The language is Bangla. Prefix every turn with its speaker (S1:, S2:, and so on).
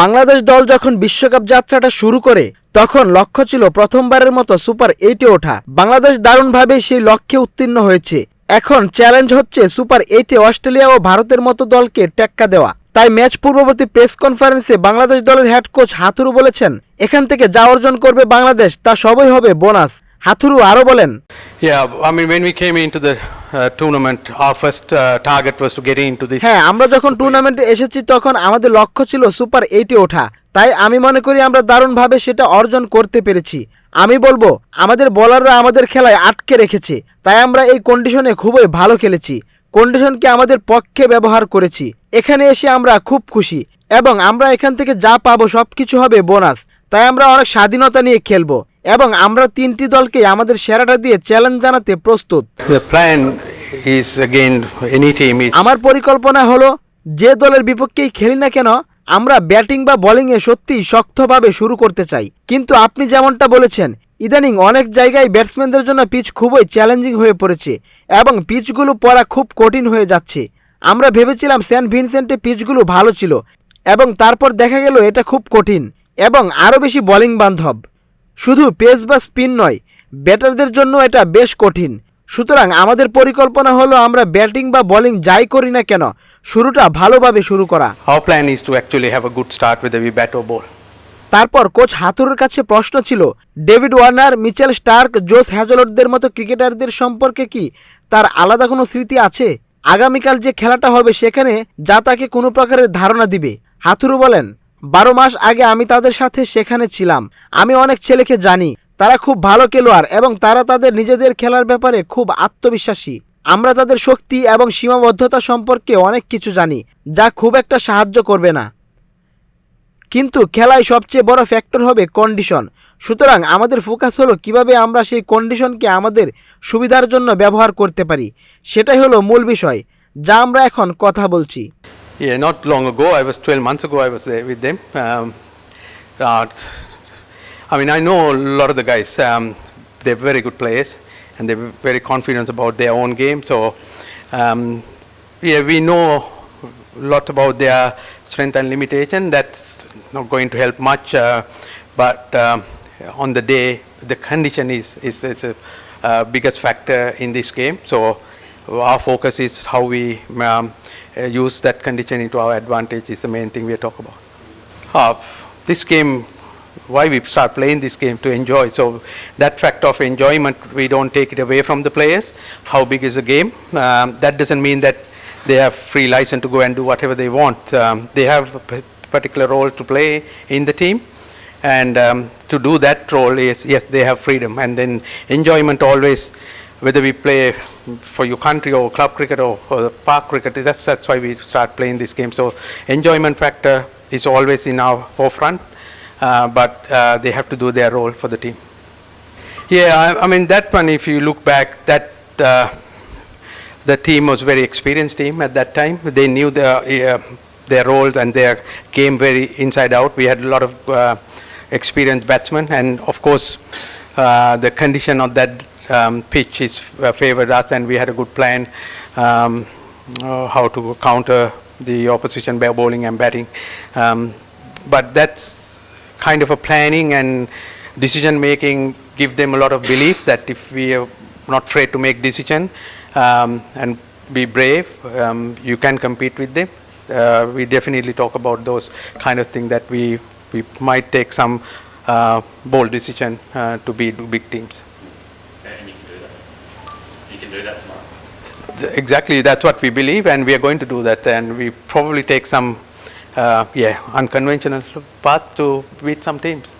S1: বাংলাদেশ দল যখন বিশ্বকাপ যাত্রাটা শুরু করে তখন লক্ষ্য ছিল প্রথমবারের মতো সুপার এইটে ওঠা। বাংলাদেশ দারুণভাবে সেই লক্ষ্যে উত্তীর্ণ হয়েছে। এখন চ্যালেঞ্জ হচ্ছে সুপার এইটে অস্ট্রেলিয়া ও ভারতের মতো দলকে টেক্কা দেওয়া। তাই ম্যাচ পূর্ববর্তী প্রেস কনফারেন্সে বাংলাদেশ দলের হেড কোচ হাথুরু বলেছেন এখান থেকে যা অর্জন করবে বাংলাদেশ তা সবই হবে বোনাস হাথুরু আরও বলেন
S2: Yeah, I mean, when we came into the our first uh, target was to get into this.
S1: হ্যাঁ আমরা যখন টুর্নামেন্টে এসেছি তখন আমাদের লক্ষ্য ছিল সুপার এইটে ওঠা। তাই আমি মনে করি আমরা দারুণভাবে সেটা অর্জন করতে পেরেছি। আমি বলব আমাদের বলাররা আমাদের খেলায় আটকে রেখেছে। তাই আমরা এই কন্ডিশনে খুবই ভালো খেলেছি। কন্ডিশনকে আমাদের পক্ষে ব্যবহার করেছি। এখানে এসে আমরা খুব খুশি। এবং আমরা এখান থেকে যা পাবো সব কিছু হবে বোনাস তাই আমরা অনেক স্বাধীনতা নিয়ে খেলব। এবং আমরা তিনটি দলকে আমাদের সেরাটা দিয়ে চ্যালেঞ্জ জানাতে প্রস্তুত. আমার পরিকল্পনা হলো যে দলের বিপক্ষেই খেলি না কেন আমরা ব্যাটিং বা বোলিংয়ে সত্যিই শক্তভাবে শুরু করতে চাই। কিন্তু আপনি যেমনটা বলেছেন ইদানিং অনেক জায়গায় ব্যাটসম্যানদের জন্য পিচ খুবই চ্যালেঞ্জিং হয়ে পড়েছে এবং পিচগুলো পড়া খুব কঠিন হয়ে যাচ্ছে। আমরা ভেবেছিলাম সেন্ট ভিনসেন্টে পিচগুলো ভালো ছিল এবং তারপর দেখা গেল এটা খুব কঠিন এবং আরও বেশি বোলিং বান্ধব। শুধু পেস বা স্পিন নয় ব্যাটারদের জন্য এটা বেশ কঠিন। সুতরাং আমাদের পরিকল্পনা হলো আমরা ব্যাটিং বা বোলিং যাই করি না কেন শুরুটা ভালোভাবে শুরু করা।
S2: Plan is to actually have a good start with the bat or ball.
S1: তারপর কোচ হাতুরের কাছে প্রশ্ন ছিল ডেভিড ওয়ার্নার মিচেল স্টার্ক জোস হ্যাজলটদের মতো ক্রিকেটারদের সম্পর্কে কি তার আলাদা কোনো স্মৃতি আছে? আগামীকাল যে খেলাটা হবে সেখানে যা তাকে কোনো প্রকারের ধারণা দিবে। হাতুরু বলেন বারো মাস আগে আমি তাদের সাথে সেখানে ছিলাম। আমি অনেক ছেলেকে জানি। তারা খুব ভালো খেলোয়াড় এবং তারা তাদের নিজেদের খেলার ব্যাপারে খুব আত্মবিশ্বাসী। আমরা তাদের শক্তি এবং সীমাবদ্ধতা সম্পর্কে অনেক কিছু জানি, যা খুব একটা সাহায্য করবে না। কিন্তু খেলায় সবচেয়ে বড় ফ্যাক্টর হবে কন্ডিশন সুতরাং আমাদের ফোকাস হলো কীভাবে আমরা সেই কন্ডিশনকে আমাদের সুবিধার জন্য ব্যবহার করতে পারি। সেটাই হলো মূল বিষয়, যা আমরা এখন কথা বলছি।
S2: Yeah, not long ago, I was 12 months ago, I was there with them. Um, uh, I mean, I know a lot of the guys, um, they're very good players and they're very confident about their own game. So, um, yeah, we know a lot about their strength and limitation. That's not going to help much. Uh, but um, on the day, the condition is, is, is a uh, biggest factor in this game. So, our focus is how we um, uh, use that condition into our advantage is the main thing we talk about. Uh, this game, why we start playing this game to enjoy. So that factor of enjoyment, we don't take it away from the players. How big is the game? Um, that doesn't mean that they have free license to go and do whatever they want. Um, they have a particular role to play in the team. And um, to do that role is, yes, they have freedom. And then enjoyment always, whether we play for your country or club cricket or, or park cricket, that's, that's why we start playing this game. So enjoyment factor is always in our forefront, uh, but uh, they have to do their role for the team. Yeah, I, I mean that one. If you look back, that uh, the team was very experienced team at that time. They knew their their roles and their game very inside out. We had a lot of uh, experienced batsmen, and of course, uh, the condition of that um, pitch is uh, favored us, and we had a good plan um, uh, how to counter the opposition by bowling and batting. Um, but that's kind of a planning and decision making give them a lot of belief that if we are not afraid to make decision um, and be brave, um, you can compete with them. Uh, we definitely talk about those kind of things that we we might take some uh, bold decision uh, to beat big teams.
S3: And you can do that. You can do that tomorrow.
S2: Exactly, that's what we believe, and we are going to do that. And we probably take some, uh, yeah, unconventional path to beat some teams.